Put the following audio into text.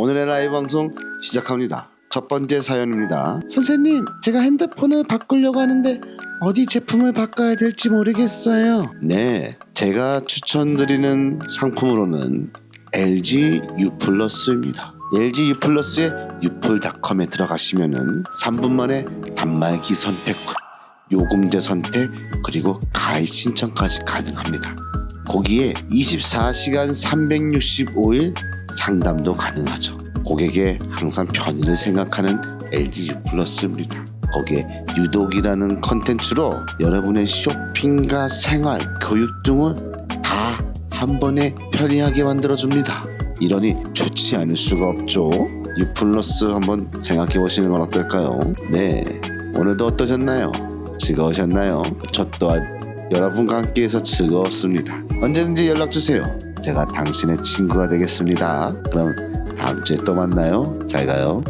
오늘의 라이브 방송 시작합니다. 첫 번째 사연입니다. 선생님, 제가 핸드폰을 바꾸려고 하는데 어디 제품을 바꿔야 될지 모르겠어요. 네, 제가 추천드리는 상품으로는 LG U 플러스입니다. LG U 플러스의 유플닷컴에 들어가시면은 3분 만에 단말기 선택, 요금제 선택, 그리고 가입 신청까지 가능합니다. 거기에 24시간 365일 상담도 가능하죠. 고객의 항상 편의를 생각하는 LG U 플러스입니다. 거기에 유독이라는 컨텐츠로 여러분의 쇼핑과 생활, 교육 등을 다 한 번에 편리하게 만들어줍니다. 이러니 좋지 않을 수가 없죠. U 플러스 한번 생각해 보시는 건 어떨까요? 네, 오늘도 어떠셨나요? 즐거우셨나요? 저 또한 여러분과 함께해서 즐거웠습니다. 언제든지 연락 주세요. 제가 당신의 친구가 되겠습니다. 그럼 다음 주에 또 만나요. 잘 가요.